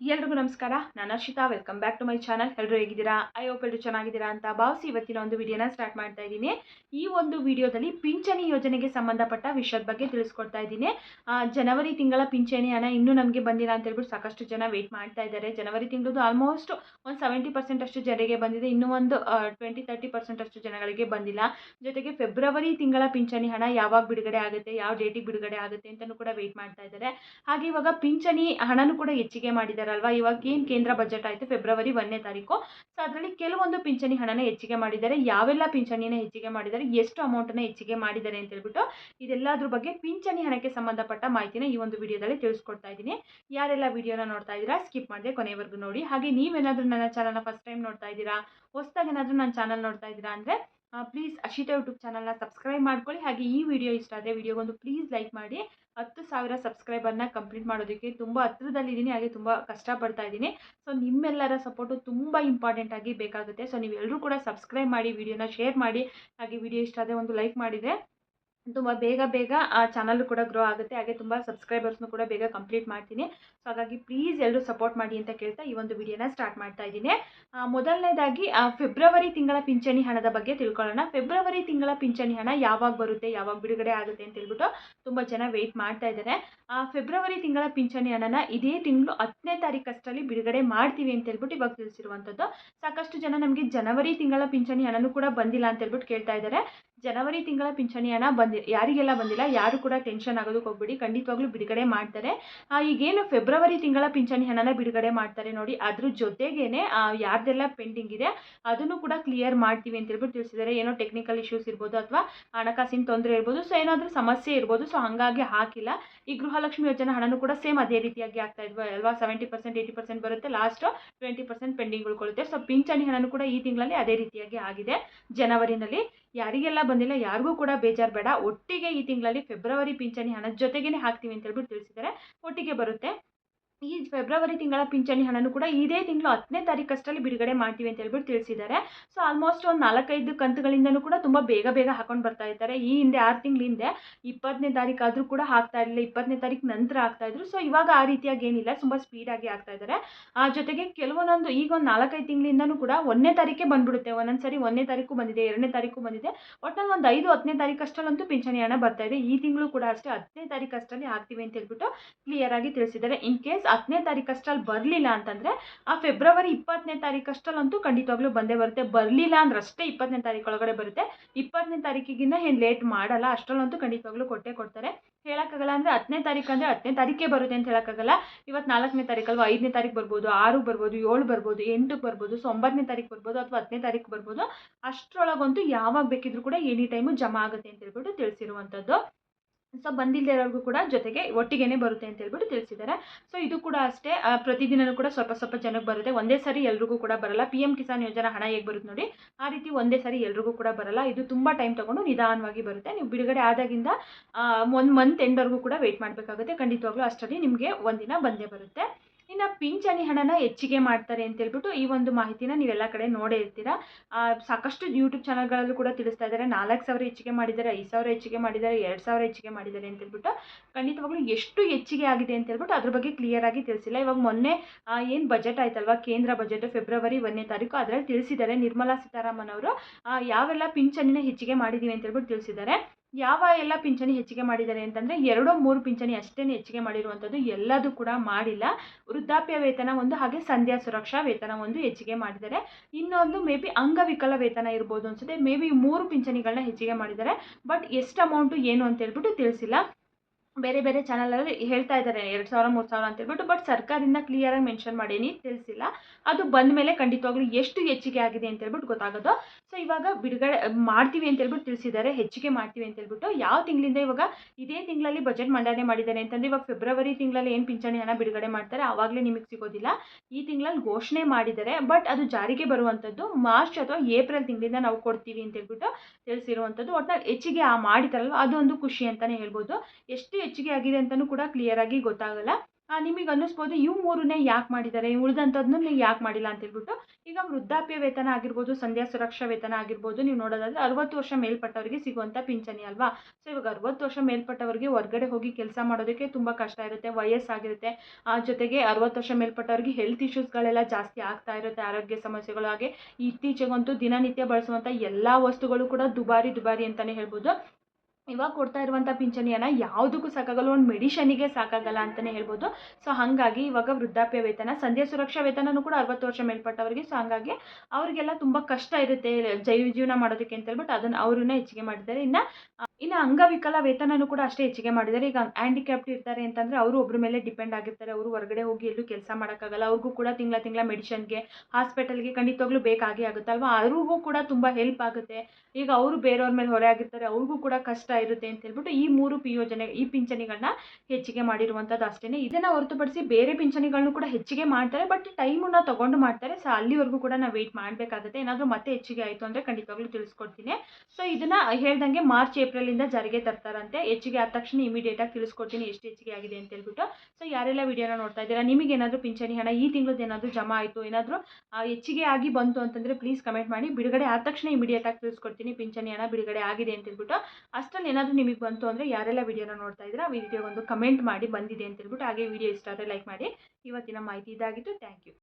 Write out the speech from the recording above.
ಎಲ್ರಿಗೂ ನಮಸ್ಕಾರ. ನಾನು Arshita. Welcome back to my channel ಎಲ್ಲರೂ ಹೇಗಿದ್ದೀರಾ? ಐ ಹೋಪ್ ಎಲ್ಲರೂ ಚೆನ್ನಾಗಿದ್ದೀರಾ ಅಂತ ಭಾವಿಸಿ ಇವತ್ತಿನ ಒಂದು ವಿಡಿಯೋನ ಸ್ಟಾರ್ಟ್ ಮಾಡ್ತಾ ಇದ್ದೀನಿ. ಈ ಒಂದು ವಿಡಿಯೋದಲ್ಲಿ ಪಿಂಚಣಿ ಯೋಜನೆಗೆ ಸಂಬಂಧಪಟ್ಟ ವಿಷಯದ ಬಗ್ಗೆ ತಿಳಿಸ್ಕೊಡ್ತಾ ಇದ್ದೀನಿ. ಜನವರಿ ತಿಂಗಳ ಪಿಂಚಣಿ ಹಣ ಇನ್ನೂ ನಮಗೆ ಬಂದಿಲ್ಲ ಅಂತ ಹೇಳ್ಬಿಟ್ಟು ಸಾಕಷ್ಟು ಜನ ವೆಯ್ಟ್ ಮಾಡ್ತಾ ಇದ್ದಾರೆ. ಜನವರಿ ತಿಂಗಳದ್ದು ಆಲ್ಮೋಸ್ಟ್ ಒಂದು ಸೆವೆಂಟಿ ಪರ್ಸೆಂಟ್ ಅಷ್ಟು ಜನರಿಗೆ ಬಂದಿದೆ. ಇನ್ನೂ ಒಂದು ಟ್ವೆಂಟಿ ತರ್ಟಿ ಪರ್ಸೆಂಟ್ ಅಷ್ಟು ಜನಗಳಿಗೆ ಬಂದಿಲ್ಲ. ಜೊತೆಗೆ ಫೆಬ್ರವರಿ ತಿಂಗಳ ಪಿಂಚಣಿ ಹಣ ಯಾವಾಗ ಬಿಡುಗಡೆ ಆಗುತ್ತೆ, ಯಾವ ಡೇಟಿಗೆ ಬಿಡುಗಡೆ ಆಗುತ್ತೆ ಅಂತಲೂ ಕೂಡ ವೆಯ್ಟ್ ಮಾಡ್ತಾ ಇದ್ದಾರೆ. ಹಾಗೆ ಇವಾಗ ಪಿಂಚಣಿ ಹಣನೂ ಕೂಡ ಹೆಚ್ಚಿಗೆ ಮಾಡಿದಾರಲ್ವಾ ಇವಾಗ ಏನು ಕೇಂದ್ರ ಬಜೆಟ್ ಆಯಿತು? ಫೆಬ್ರವರಿ ಒಂದನೇ ತಾರೀಕು. ಸೊ ಅದರಲ್ಲಿ ಕೆಲವೊಂದು ಪಿಂಚಣಿ ಹಣನ ಹೆಚ್ಚಿಗೆ ಮಾಡಿದ್ದಾರೆ. ಯಾವೆಲ್ಲ ಪಿಂಚಣಿನ ಹೆಚ್ಚಿಗೆ ಮಾಡಿದ್ದಾರೆ? ಎಷ್ಟು ಅಮೌಂಟನ್ನು ಹೆಚ್ಚಿಗೆ ಮಾಡಿದ್ದಾರೆ ಅಂತ ಹೇಳ್ಬಿಟ್ಟು ಇದೆಲ್ಲದ್ರ ಬಗ್ಗೆ ಪಿಂಚಣಿ ಹಣಕ್ಕೆ ಸಂಬಂಧಪಟ್ಟ ಮಾಹಿತಿನ ಈ ಒಂದು ವಿಡಿಯೋದಲ್ಲಿ ತಿಳಿಸ್ಕೊಡ್ತಾ ಇದ್ದೀನಿ. ಯಾರೆಲ್ಲ ವಿಡಿಯೋನ ನೋಡ್ತಾ ಇದ್ದೀರಾ ಸ್ಕಿಪ್ ಮಾಡಿದೆ ಕೊನೆವರೆಗೂ ನೋಡಿ. ಹಾಗೆ ನೀವೇನಾದರೂ ನನ್ನ ಚಾನಲ್ನ ಫಸ್ಟ್ ಟೈಮ್ ನೋಡ್ತಾ ಇದ್ದೀರಾ, ಹೊಸದಾಗಿ ಏನಾದರೂ ನನ್ನ ಚಾನಲ್ ನೋಡ್ತಾ ಇದ್ದೀರಾ ಅಂದರೆ ಪ್ಲೀಸ್ ಅಶಿತಾ ಯೂಟ್ಯೂಬ್ ಚಾನಲ್ನ ಸಬ್ಸ್ಕ್ರೈಬ್ ಮಾಡ್ಕೊಳ್ಳಿ. ಹಾಗೆ ಈ ವಿಡಿಯೋ ಇಷ್ಟ ಆದರೆ ವಿಡಿಯೋಗೊಂದು ಪ್ಲೀಸ್ ಲೈಕ್ ಮಾಡಿ. ಹತ್ತು ಸಾವಿರ ಸಬ್ಸ್ಕ್ರೈಬರ್ನ ಕಂಪ್ಲೀಟ್ ಮಾಡೋದಕ್ಕೆ ತುಂಬ ಹತ್ತಿರದಲ್ಲಿದ್ದೀನಿ ಹಾಗೆ ತುಂಬ ಕಷ್ಟಪಡ್ತಾ ಇದ್ದೀನಿ. ಸೊ ನಿಮ್ಮೆಲ್ಲರ ಸಪೋರ್ಟು ತುಂಬ ಇಂಪಾರ್ಟೆಂಟ್ ಆಗಿ ಬೇಕಾಗುತ್ತೆ. ಸೊ ನೀವೆಲ್ಲರೂ ಕೂಡ ಸಬ್ಸ್ಕ್ರೈಬ್ ಮಾಡಿ ವಿಡಿಯೋನ ಶೇರ್ ಮಾಡಿ. ಹಾಗೆ ವಿಡಿಯೋ ಇಷ್ಟ ಆದರೆ ಒಂದು ಲೈಕ್ ಮಾಡಿದರೆ. ತುಂಬ ಬೇಗ ಬೇಗ ಆ ಚಾನಲ್ ಕೂಡ ಗ್ರೋ ಆಗುತ್ತೆ. ಹಾಗೆ ತುಂಬ ಸಬ್ಸ್ಕ್ರೈಬರ್ಸ್ನು ಕೂಡ ಬೇಗ ಕಂಪ್ಲೀಟ್ ಮಾಡ್ತೀನಿ. ಸೊ ಹಾಗಾಗಿ ಪ್ಲೀಸ್ ಎಲ್ಲರೂ ಸಪೋರ್ಟ್ ಮಾಡಿ ಅಂತ ಕೇಳ್ತಾ ಈ ಒಂದು ವಿಡಿಯೋನ ಸ್ಟಾರ್ಟ್ ಮಾಡ್ತಾ ಇದ್ದೀನಿ. ಮೊದಲನೇದಾಗಿ ಫೆಬ್ರವರಿ ತಿಂಗಳ ಪಿಂಚಣಿ ಹಣದ ಬಗ್ಗೆ ತಿಳ್ಕೊಳ್ಳೋಣ. ಫೆಬ್ರವರಿ ತಿಂಗಳ ಪಿಂಚಣಿ ಹಣ ಯಾವಾಗ ಬರುತ್ತೆ, ಯಾವಾಗ ಬಿಡುಗಡೆ ಆಗುತ್ತೆ ಅಂತ ಹೇಳ್ಬಿಟ್ಟು ತುಂಬ ಜನ ವೆಯ್ಟ್ ಮಾಡ್ತಾ ಇದ್ದಾರೆ. ಫೆಬ್ರವರಿ ತಿಂಗಳ ಪಿಂಚಣಿ ಹಣನ ಇದೇ ತಿಂಗಳು ಹತ್ತನೇ ತಾರೀಕಷ್ಟರಲ್ಲಿ ಬಿಡುಗಡೆ ಮಾಡ್ತೀವಿ ಅಂತ ಹೇಳ್ಬಿಟ್ಟು ಇವಾಗ ತಿಳಿಸಿರುವಂಥದ್ದು. ಸಾಕಷ್ಟು ಜನ ನಮಗೆ ಜನವರಿ ತಿಂಗಳ ಪಿಂಚಣಿ ಹಣನೂ ಕೂಡ ಬಂದಿಲ್ಲ ಅಂತ ಹೇಳ್ಬಿಟ್ಟು ಕೇಳ್ತಾ ಇದ್ದಾರೆ. ಜನವರಿ ತಿಂಗಳ ಪಿಂಚಣಿ ಹಣ ಬಂದಿ, ಯಾರಿಗೆಲ್ಲ ಬಂದಿಲ್ಲ, ಯಾರು ಕೂಡ ಟೆನ್ಷನ್ ಆಗೋದಕ್ಕೆ ಹೋಗ್ಬಿಡಿ, ಖಂಡಿತವಾಗ್ಲೂ ಬಿಡುಗಡೆ ಮಾಡ್ತಾರೆ. ಈಗೇನು ಫೆಬ್ರವರಿ ತಿಂಗಳ ಪಿಂಚಣಿ ಹಣನ ಬಿಡುಗಡೆ ಮಾಡ್ತಾರೆ ನೋಡಿ, ಅದ್ರ ಜೊತೆಗೇನೆ ಯಾರ್ದೆಲ್ಲ ಪೆಂಡಿಂಗ್ ಇದೆ, ಅದನ್ನು ಕೂಡ ಕ್ಲಿಯರ್ ಮಾಡ್ತೀವಿ ಅಂತ ಹೇಳ್ಬಿಟ್ಟು ತಿಳಿಸಿದ್ದಾರೆ. ಏನೋ ಟೆಕ್ನಿಕಲ್ ಇಶ್ಯೂಸ್ ಇರ್ಬೋದು ಅಥವಾ ಹಣಕಾಸಿನ ತೊಂದರೆ ಇರ್ಬೋದು, ಸೊ ಏನಾದರೂ ಸಮಸ್ಯೆ ಇರ್ಬೋದು, ಸೊ ಹಾಗಾಗಿ ಹಾಕಿಲ್ಲ. ಈ ಗೃಹಲಕ್ಷ್ಮಿ ಯೋಜನೆ ಹಣನೂ ಕೂಡ ಸೇಮ್ ಅದೇ ರೀತಿಯಾಗಿ ಆಗ್ತಾ ಇದ್ವು ಅಲ್ವಾ? ಸೆವೆಂಟಿ ಪರ್ಸೆಂಟ್ ಏಯ್ಟಿ ಪರ್ಸೆಂಟ್ ಬರುತ್ತೆ ಲಾಸ್ಟ್ ಟ್ವೆಂಟಿ ಪರ್ಸೆಂಟ್ ಪೆಂಡಿಂಗ್ ಉಳ್ಕೊಳ್ಳುತ್ತೆ. ಸೊ ಪಿಂಚಣಿ ಹಣನೂ ಕೂಡ ಈ ತಿಂಗಳಲ್ಲಿ ಅದೇ ರೀತಿಯಾಗಿ ಆಗಿದೆ, ಜನವರಿನಲ್ಲಿ. ಯಾರಿಗೆಲ್ಲ ಬಂದಿಲ್ಲ, ಯಾರಿಗೂ ಕೂಡ ಬೇಜಾರು ಬೇಡ. ಒಟ್ಟಿಗೆ ಈ ತಿಂಗಳಲ್ಲಿ ಫೆಬ್ರವರಿ ಪಿಂಚಣಿ ಹಣದ ಜೊತೆಗೇನೆ ಹಾಕ್ತೀವಿ ಅಂತ ಹೇಳ್ಬಿಟ್ಟು ತಿಳಿಸಿದ್ದಾರೆ. ಒಟ್ಟಿಗೆ ಬರುತ್ತೆ. ಈ ಫೆಬ್ರವರಿ ತಿಂಗಳ ಪಿಂಚಣಿ ಹಣನೂ ಕೂಡ ಇದೇ ತಿಂಗಳು ಹತ್ತನೇ ತಾರೀಕಷ್ಟರಲ್ಲಿ ಬಿಡುಗಡೆ ಮಾಡ್ತೀವಿ ಅಂತ ಹೇಳ್ಬಿಟ್ಟು ತಿಳಿಸಿದ್ದಾರೆ. ಸೊ ಆಲ್ಮೋಸ್ಟ್ ಒಂದು ನಾಲ್ಕೈದು ಕಂತುಗಳಿಂದನೂ ಕೂಡ ತುಂಬ ಬೇಗ ಬೇಗ ಹಾಕೊಂಡು ಬರ್ತಾ ಇದ್ದಾರೆ. ಈ ಹಿಂದೆ ಆರು ತಿಂಗಳ ಹಿಂದೆ ಇಪ್ಪತ್ತನೇ ತಾರೀಕು ಆದರೂ ಕೂಡ ಹಾಕ್ತಾ ಇರಲಿಲ್ಲ. ಇಪ್ಪತ್ತನೇ ತಾರೀಕು ನಂತರ ಆಗ್ತಾ ಇದ್ರು. ಸೊ ಇವಾಗ ಆ ರೀತಿಯಾಗಿ ಏನಿಲ್ಲ. ತುಂಬ ಸ್ಪೀಡಾಗಿ ಆಗ್ತಾ ಇದ್ದಾರೆ. ಆ ಜೊತೆಗೆ ಕೆಲವೊಂದೊಂದು ಈಗ ಒಂದು ನಾಲ್ಕೈದು ತಿಂಗಳಿಂದನೂ ಕೂಡ ಒಂದನೇ ತಾರೀಕೆ ಬಂದ್ಬಿಡುತ್ತೆ. ಒಂದೊಂದು ಸರಿ ಒಂದನೇ ತಾರೀಕು ಬಂದಿದೆ, ಎರಡನೇ ತಾರೀಕು ಬಂದಿದೆ. ಒಟ್ಟಲ್ಲಿ ಒಂದು ಐದು ಹತ್ತನೇ ತಾರೀಕು ಅಷ್ಟರಲ್ಲಂತೂ ಪಿಂಚಣಿ ಹಣ ಬರ್ತಾ ಇದೆ. ಈ ತಿಂಗಳು ಕೂಡ ಅಷ್ಟೇ ಹತ್ತನೇ ತಾರೀಕಷ್ಟರಲ್ಲಿ ಹಾಕ್ತೀವಿ ಅಂತ ಹೇಳ್ಬಿಟ್ಟು ಕ್ಲಿಯರ್ ಆಗಿ ತಿಳಿಸಿದ್ದಾರೆ. ಇನ್ ಕೇಸ್ ಹತ್ತನೇ ತಾರೀಕು ಅಷ್ಟರಲ್ಲಿ ಬರಲಿಲ್ಲ ಅಂತಂದರೆ ಆ ಫೆಬ್ರವರಿ ಇಪ್ಪತ್ತನೇ ತಾರೀಕು ಅಷ್ಟರಲ್ಲಂತೂ ಖಂಡಿತವಾಗ್ಲೂ ಬಂದೇ ಬರುತ್ತೆ. ಬರಲಿಲ್ಲ ಅಂದ್ರೆ ಅಷ್ಟೇ ಇಪ್ಪತ್ತನೇ ತಾರೀಕು ಒಳಗಡೆ ಬರುತ್ತೆ. ಇಪ್ಪತ್ತನೇ ತಾರೀಕಿಗಿಂತ ಏನು ಲೇಟ್ ಮಾಡಲ್ಲ ಅಷ್ಟರಲ್ಲಂತೂ ಖಂಡಿತವಾಗ್ಲೂ ಕೊಟ್ಟೇ ಕೊಡ್ತಾರೆ. ಹೇಳೋಕ್ಕಾಗಲ್ಲ ಅಂದರೆ ಹತ್ತನೇ ತಾರೀಕು ಅಂದರೆ ಹತ್ತನೇ ತಾರೀಕೇ ಬರುತ್ತೆ ಅಂತ ಹೇಳೋಕ್ಕಾಗಲ್ಲ. ಇವತ್ತು ನಾಲ್ಕನೇ ತಾರೀಕಲ್ವ? ಐದನೇ ತಾರೀಕು ಬರ್ಬೋದು, ಆರು ಬರ್ಬೋದು, ಏಳು ಬರ್ಬೋದು ಎಂಟಕ್ಕೆ ಬರ್ಬೋದು ಒಂಬತ್ತನೇ ತಾರೀಕು ಬರ್ಬೋದು ಅಥವಾ ಹತ್ತನೇ ತಾರೀಕು ಬರ್ಬೋದು, ಅಷ್ಟರೊಳಗಂತೂ ಯಾವಾಗ ಬೇಕಿದ್ರೂ ಕೂಡ ಎನಿ ಟೈಮು ಜಮಾ ಆಗುತ್ತೆ ಅಂತ ಹೇಳ್ಬಿಟ್ಟು ತಿಳಿಸಿರುವಂಥದ್ದು ಸೊ ಬಂದಿಲ್ಲದಿರೋರ್ಗೂ ಕೂಡ ಜೊತೆಗೆ ಒಟ್ಟಿಗೆನೆ ಬರುತ್ತೆ ಅಂತ ಹೇಳ್ಬಿಟ್ಟು ತಿಳಿಸಿದ್ದಾರೆ. ಸೊ ಇದು ಕೂಡ ಅಷ್ಟೇ. ಪ್ರತಿದಿನವೂ ಕೂಡ ಸ್ವಲ್ಪ ಸ್ವಲ್ಪ ಜನಕ್ಕೆ ಬರುತ್ತೆ. ಒಂದೇ ಸಾರಿ ಎಲ್ರಿಗೂ ಕೂಡ ಬರಲ್ಲ. ಪಿ ಎಂ ಕಿಸಾನ್ ಯೋಜನಾ ಹಣ ಹೇಗೆ ಬರುತ್ತೆ ನೋಡಿ. ಆ ರೀತಿ ಒಂದೇ ಸಾರಿ ಎಲ್ರಿಗೂ ಕೂಡ ಬರಲ್ಲ. ಇದು ತುಂಬ ಟೈಮ್ ತಗೊಂಡು ನಿಧಾನವಾಗಿ ಬರುತ್ತೆ. ನೀವು ಬಿಡುಗಡೆ ಆದಾಗಿಂದ ಒಂದು ಮಂತ್ ಎಂಡ್ವರೆಗೂ ಕೂಡ ವೆಯ್ಟ್ ಮಾಡಬೇಕಾಗುತ್ತೆ. ಖಂಡಿತವಾಗ್ಲೂ ಅಷ್ಟರಲ್ಲಿ ನಿಮಗೆ ಒಂದಿನ ಬಂದೇ ಬರುತ್ತೆ. ಇನ್ನು ಪಿಂಚಣಿ ಹಣನ ಹೆಚ್ಚಿಗೆ ಮಾಡ್ತಾರೆ ಅಂತ ಹೇಳ್ಬಿಟ್ಟು ಈ ಒಂದು ಮಾಹಿತಿನ ನೀವೆಲ್ಲ ಕಡೆ ನೋಡೇ ಇರ್ತೀರಾ. ಸಾಕಷ್ಟು ಯೂಟ್ಯೂಬ್ ಚಾನಲ್ಗಳಲ್ಲೂ ಕೂಡ ತಿಳಿಸ್ತಾ ಇದ್ದಾರೆ. ನಾಲ್ಕು ಸಾವಿರ ಹೆಚ್ಚಿಗೆ ಮಾಡಿದ್ದಾರೆ, ಐದು ಸಾವಿರ ಹೆಚ್ಚಿಗೆ ಮಾಡಿದ್ದಾರೆ, ಎರಡು ಸಾವಿರ ಹೆಚ್ಚಿಗೆ ಮಾಡಿದ್ದಾರೆ ಅಂತ ಹೇಳ್ಬಿಟ್ಟು ಖಂಡಿತವಾಗ್ಲೂ ಎಷ್ಟು ಹೆಚ್ಚಿಗೆ ಆಗಿದೆ ಅಂತ ಹೇಳ್ಬಿಟ್ಟು ಅದ್ರ ಬಗ್ಗೆ ಕ್ಲಿಯರ್ ಆಗಿ ತಿಳಿಸಿಲ್ಲ. ಇವಾಗ ಮೊನ್ನೆ ಏನು ಬಜೆಟ್ ಆಯ್ತಲ್ವಾ? ಕೇಂದ್ರ ಬಜೆಟ್ ಫೆಬ್ರವರಿ ಒಂದನೇ ತಾರೀಕು ಅದರಲ್ಲಿ ತಿಳಿಸಿದ್ದಾರೆ ನಿರ್ಮಲಾ ಸೀತಾರಾಮನ್ ಅವರು. ಯಾವೆಲ್ಲ ಪಿಂಚಣಿನ ಹೆಚ್ಚಿಗೆ ಮಾಡಿದ್ದೀವಿ ಅಂತ ಹೇಳ್ಬಿಟ್ಟು ತಿಳಿಸಿದ್ದಾರೆ. ಯಾವ ಎಲ್ಲ ಪಿಂಚಣಿ ಹೆಚ್ಚಿಗೆ ಮಾಡಿದ್ದಾರೆ ಅಂತಂದರೆ ಎರಡೋ ಮೂರು ಪಿಂಚಣಿ ಅಷ್ಟೇ ಹೆಚ್ಚಿಗೆ ಮಾಡಿರುವಂಥದ್ದು ಎಲ್ಲದೂ ಕೂಡ ಮಾಡಿಲ್ಲ. ವೃದ್ಧಾಪ್ಯ ವೇತನ ಒಂದು ಹಾಗೆ ಸಂಧ್ಯಾ ಸುರಕ್ಷಾ ವೇತನ ಒಂದು ಹೆಚ್ಚಿಗೆ ಮಾಡಿದ್ದಾರೆ. ಇನ್ನೊಂದು ಮೇ ಬಿ ಅಂಗವಿಕಲ ವೇತನ ಇರ್ಬೋದು ಅನ್ಸುತ್ತೆ. ಮೇ ಬಿ ಮೂರು ಪಿಂಚಣಿಗಳನ್ನ ಹೆಚ್ಚಿಗೆ ಮಾಡಿದ್ದಾರೆ. ಬಟ್ ಎಷ್ಟು ಅಮೌಂಟು ಏನು ಅಂತ ಹೇಳ್ಬಿಟ್ಟು ತಿಳಿಸಿಲ್ಲ. ಬೇರೆ ಬೇರೆ ಚಾನಲಲ್ಲಿ ಹೇಳ್ತಾ ಇದ್ದಾರೆ, ಎರಡು ಸಾವಿರ, ಮೂರು ಸಾವಿರ ಅಂತ ಹೇಳ್ಬಿಟ್ಟು ಬಟ್ ಸರ್ಕಾರದಿಂದ ಕ್ಲಿಯರಾಗಿ ಮೆನ್ಷನ್ ಮಾಡೇನಿ ತಿಳಿಸಿಲ್ಲ. ಅದು ಬಂದ ಮೇಲೆ ಖಂಡಿತವಾಗ್ಲೂ ಎಷ್ಟು ಹೆಚ್ಚಿಗೆ ಆಗಿದೆ ಅಂತ ಹೇಳ್ಬಿಟ್ಟು ಗೊತ್ತಾಗೋದು. ಸೊ ಇವಾಗ ಬಿಡುಗಡೆ, ಮಾಡ್ತೀವಿ ಅಂತ ಹೇಳ್ಬಿಟ್ಟು ತಿಳಿಸಿದ್ದಾರೆ, ಹೆಚ್ಚಿಗೆ ಮಾಡ್ತೀವಿ ಅಂತ ಹೇಳ್ಬಿಟ್ಟು, ಯಾವ ತಿಂಗಳಿಂದ ಇವಾಗ ಇದೇ ತಿಂಗಳಲ್ಲಿ ಬಜೆಟ್ ಮಂಡನೆ ಮಾಡಿದ್ದಾರೆ ಅಂತಂದರೆ, ಇವಾಗ ಫೆಬ್ರವರಿ ತಿಂಗಳಲ್ಲಿ ಏನು ಪಿಂಚಣಿ ಹಣ ಬಿಡುಗಡೆ ಮಾಡ್ತಾರೆ ಆವಾಗಲೇ ನಿಮಗೆ ಸಿಗೋದಿಲ್ಲ. ಈ ತಿಂಗಳಲ್ಲಿ ಘೋಷಣೆ ಮಾಡಿದ್ದಾರೆ ಬಟ್ ಅದು ಜಾರಿಗೆ ಬರುವಂಥದ್ದು ಮಾರ್ಚ್ ಅಥವಾ ಏಪ್ರಿಲ್ ತಿಂಗಳಿಂದ ನಾವು ಕೊಡ್ತೀವಿ ಅಂತ ಹೇಳ್ಬಿಟ್ಟು ತಿಳಿಸಿರುವಂಥದ್ದು ಒಟ್ನಲ್ಲಿ ಹೆಚ್ಚಿಗೆ ಆ ಮಾಡಿದಾರಲ್ವ ಅದು ಒಂದು ಖುಷಿ ಅಂತಲೇ ಹೇಳ್ಬೋದು. ಎಷ್ಟು ಹೆಚ್ಚಿಗೆ ಆಗಿದೆ ಅಂತಲೂ ಕೂಡ ಕ್ಲಿಯರ್ ಆಗಿ ಗೊತ್ತಾಗಲ್ಲ. ನಿಮಗೆ ಅನ್ನಿಸ್ಬೋದು ಇವು ಮೂರನ್ನೇ ಯಾಕೆ ಮಾಡಿದ್ದಾರೆ ನೀವು ಯಾಕೆ ಮಾಡಿಲ್ಲ ಅಂತ ಹೇಳ್ಬಿಟ್ಟು, ಈಗ ವೃದ್ಧಾಪ್ಯ ವೇತನ ಆಗಿರ್ಬೋದು, ಸಂಧ್ಯಾ ಸುರಕ್ಷಾ ವೇತನ ಆಗಿರ್ಬೋದು, ನೀವು ನೋಡೋದಾದ್ರೆ ಅರವತ್ತು ವರ್ಷ ಮೇಲ್ಪಟ್ಟವರಿಗೆ ಸಿಗುವಂಥ ಪಿಂಚಣಿ ಅಲ್ವಾ? ಸೊ ಇವಾಗ ಅರವತ್ತು ವರ್ಷ ಮೇಲ್ಪಟ್ಟವರಿಗೆ ಹೊರಗಡೆ ಹೋಗಿ ಕೆಲಸ ಮಾಡೋದಕ್ಕೆ ತುಂಬ ಕಷ್ಟ ಇರುತ್ತೆ, ವಯಸ್ಸಾಗಿರುತ್ತೆ. ಆ, ಜೊತೆಗೆ ಅರವತ್ತು ವರ್ಷ ಮೇಲ್ಪಟ್ಟವರಿಗೆ ಹೆಲ್ತ್ ಇಶ್ಯೂಸ್ಗಳೆಲ್ಲ ಜಾಸ್ತಿ ಆಗ್ತಾ ಇರುತ್ತೆ, ಆರೋಗ್ಯ ಸಮಸ್ಯೆಗಳು, ಹಾಗೆ ಇತ್ತೀಚೆಗಂತೂ ದಿನನಿತ್ಯ ಬಳಸುವಂಥ ಎಲ್ಲ ವಸ್ತುಗಳು ಕೂಡ ದುಬಾರಿ ದುಬಾರಿ ಅಂತಲೇ ಹೇಳ್ಬೋದು. ಇವಾಗ ಕೊಡ್ತಾ ಇರುವಂಥ ಪಿಂಚಣಿಯನ್ನು ಯಾವುದಕ್ಕೂ ಸಾಕಾಗಲ್ಲ, ಒಂದು ಮೆಡಿಷನಿಗೆ ಸಾಕಾಗಲ್ಲ ಅಂತಲೇ ಹೇಳ್ಬೋದು. ಸೊ ಹಾಗಾಗಿ ಇವಾಗ ವೃದ್ಧಾಪ್ಯ ವೇತನ, ಸಂಧ್ಯಾ ಸುರಕ್ಷಾ ವೇತನನೂ ಕೂಡ ಅರವತ್ತು ವರ್ಷ ಮೇಲ್ಪಟ್ಟವರಿಗೆ ಸೊ ಹಾಗಾಗಿ ಅವರಿಗೆಲ್ಲ ತುಂಬ ಕಷ್ಟ ಇರುತ್ತೆ ಜೈ ಜೀವನ ಮಾಡೋದಕ್ಕೆ ಅಂತ ಹೇಳ್ಬಿಟ್ಟು ಅದನ್ನು ಅವ್ರನ್ನ ಹೆಚ್ಚಿಗೆ ಮಾಡಿದ್ದಾರೆ. ಇನ್ನು ಇನ್ನು ಅಂಗವಿಕಲ ವೇತನನೂ ಕೂಡ ಅಷ್ಟೇ ಹೆಚ್ಚಿಗೆ ಮಾಡಿದ್ದಾರೆ. ಈಗ ಹ್ಯಾಂಡಿಕ್ಯಾಪ್ಟ್ ಇರ್ತಾರೆ ಅಂತಂದರೆ ಅವರು ಒಬ್ಬರ ಮೇಲೆ ಡಿಪೆಂಡ್ ಆಗಿರ್ತಾರೆ. ಅವರು ಹೊರಗಡೆ ಹೋಗಿ ಎಲ್ಲೂ ಕೆಲಸ ಮಾಡೋಕ್ಕಾಗಲ್ಲ. ಅವ್ರಿಗೂ ಕೂಡ ತಿಂಗಳ ತಿಂಗಳ ಮೆಡಿಷನ್ಗೆ ಹಾಸ್ಪಿಟಲ್ಗೆ ಖಂಡಿತವಾಗ್ಲೂ ಬೇಕಾಗೇ ಆಗುತ್ತಲ್ವ? ಅವ್ರಿಗೂ ಕೂಡ ತುಂಬ ಹೆಲ್ಪ್ ಆಗುತ್ತೆ. ಈಗ ಅವರು ಬೇರೆಯವ್ರ ಮೇಲೆ ಹೊರೆ ಆಗಿರ್ತಾರೆ. ಅವ್ರಿಗೂ ಕೂಡ ಕಷ್ಟ ಇರುತ್ತೆ ಅಂತ ಹೇಳ್ಬಿಟ್ಟು ಈ ಮೂರು ಪಿ ಯೋಜನೆ ಈ ಪಿಂಚಣಿಗಳನ್ನ ಹೆಚ್ಚಿಗೆ ಮಾಡಿರುವಂಥದ್ದು ಅಷ್ಟೇ ಇದನ್ನು ಹೊರತುಪಡಿಸಿ ಬೇರೆ ಪಿಂಚಣಿಗಳನ್ನು ಕೂಡ ಹೆಚ್ಚಿಗೆ ಮಾಡ್ತಾರೆ ಬಟ್ ಟೈಮನ್ನ ತಗೊಂಡು ಮಾಡ್ತಾರೆ. ಸೊ ಅಲ್ಲಿವರೆಗೂ ಕೂಡ ನಾವು ವೆಯ್ಟ್ ಮಾಡಬೇಕಾಗುತ್ತೆ. ಏನಾದರೂ ಮತ್ತೆ ಹೆಚ್ಚಿಗೆ ಆಯಿತು ಅಂದರೆ ಖಂಡಿತವಾಗ್ಲೂ ತಿಳಿಸ್ಕೊಡ್ತೀನಿ. ಸೊ ಇದನ್ನು ಹೇಳ್ದಂಗೆ ಮಾರ್ಚ್, ಏಪ್ರಿಲಿಂದ ಜಾರಿಗೆ ತರ್ತಾರಂತೆ. ಹೆಚ್ಚಿಗೆ ಆದ ತಕ್ಷಣ ಇಮಿಡಿಯೇಟಾಗಿ ತಿಳಿಸ್ಕೊಡ್ತೀನಿ ಎಷ್ಟು ಹೆಚ್ಚಿಗೆ ಆಗಿದೆ ಅಂತ ಹೇಳ್ಬಿಟ್ಟು. ಸೊ ಯಾರೆಲ್ಲ ವಿಡಿಯೋನ ನೋಡ್ತಾ ಇದ್ದೀರಾ, ನಿಮಗೆ ಏನಾದರೂ ಪಿಂಚಣಿ ಹಣ ಈ ತಿಂಗಳದ್ದು ಏನಾದರೂ ಜಮಾ ಆಯಿತು, ಏನಾದರೂ ಹೆಚ್ಚಿಗೆ ಆಗಿ ಬಂತು ಅಂತಂದರೆ ಪ್ಲೀಸ್ ಕಮೆಂಟ್ ಮಾಡಿ. ಬಿಡುಗಡೆ ಆದ ತಕ್ಷಣ ಇಮಿಡಿಯೇಟಾಗಿ ತಿಳಿಸ್ಕೊಡ್ತೀನಿ. ಪಿಂಚಣಿ ಹಣ ಬಿಡುಗಡೆ ಆಗಿದೆ ಅಂತ ಹೇಳ್ಬಿಟ್ಟು. ಅಷ್ಟರಲ್ಲಿ ಏನಾದರೂ ನಿಮಗೆ ಬಂತು ಅಂದರೆ ಯಾರೆಲ್ಲ ವಿಡಿಯೋನ ನೋಡ್ತಾ ಇದ್ದೀರಾ ವಿಡಿಯೋ ಒಂದು ಕಮೆಂಟ್ ಮಾಡಿ ಬಂದಿದೆ ಅಂತ ಹೇಳ್ಬಿಟ್ಟು ಹಾಗೆ ವಿಡಿಯೋ ಇಷ್ಟ ಆದರೆ ಲೈಕ್ ಮಾಡಿ. ಇವತ್ತಿನ ಮಾಹಿತಿ ಇದಾಗಿತ್ತು ಥ್ಯಾಂಕ್ ಯು